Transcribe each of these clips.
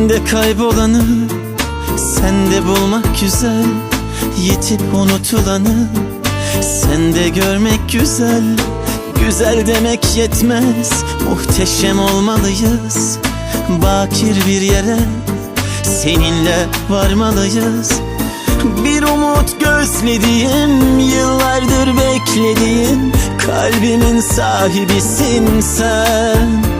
Bende kaybolanı Sende bulmak güzel Yitip unutulanı. Sende görmek güzel Güzel demek yetmez. Muhteşem olmalıyız Bakir bir yere. Seninle varmalıyız. Bir umut gözlediğim Yıllardır beklediğim Kalbimin sahibisin sen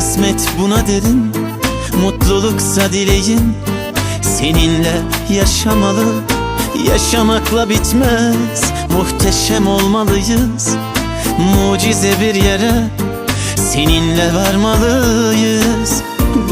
Kısmet buna derin Mutluluksa dileğin Seninle yaşamalı. Yaşamakla bitmez Muhteşem olmalıyız. Mucize bir yere Seninle varmalıyız.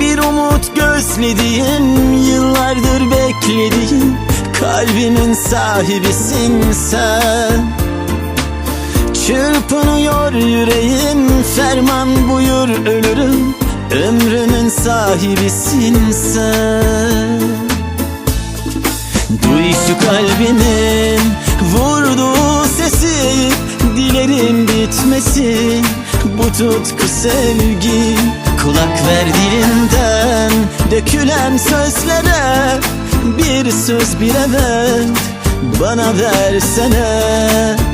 Bir umut gözlediğim Yıllardır beklediğim Kalbimin sahibisin sen Çırpınıyor yüreğim Ferman buyur ölürüm. Ömrümün sahibisin sen. Duy şu kalbimin vurduğu sesi Dilerim bitmesin. Bu tutku sevgi Kulak ver dilimden dökülen sözlere Bir söz bir evet bana versene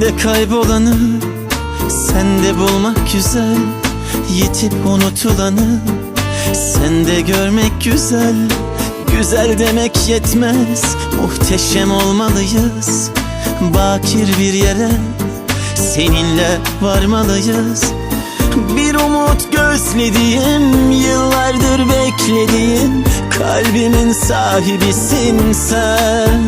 Bende kaybolanı Sende bulmak güzel Yitip unutulanı. Sende görmek güzel Güzel demek yetmez. Muhteşem olmalıyız Bakir bir yere. Seninle varmalıyız. Bir umut gözlediğim Yıllardır beklediğim. Kalbimin sahibisin sen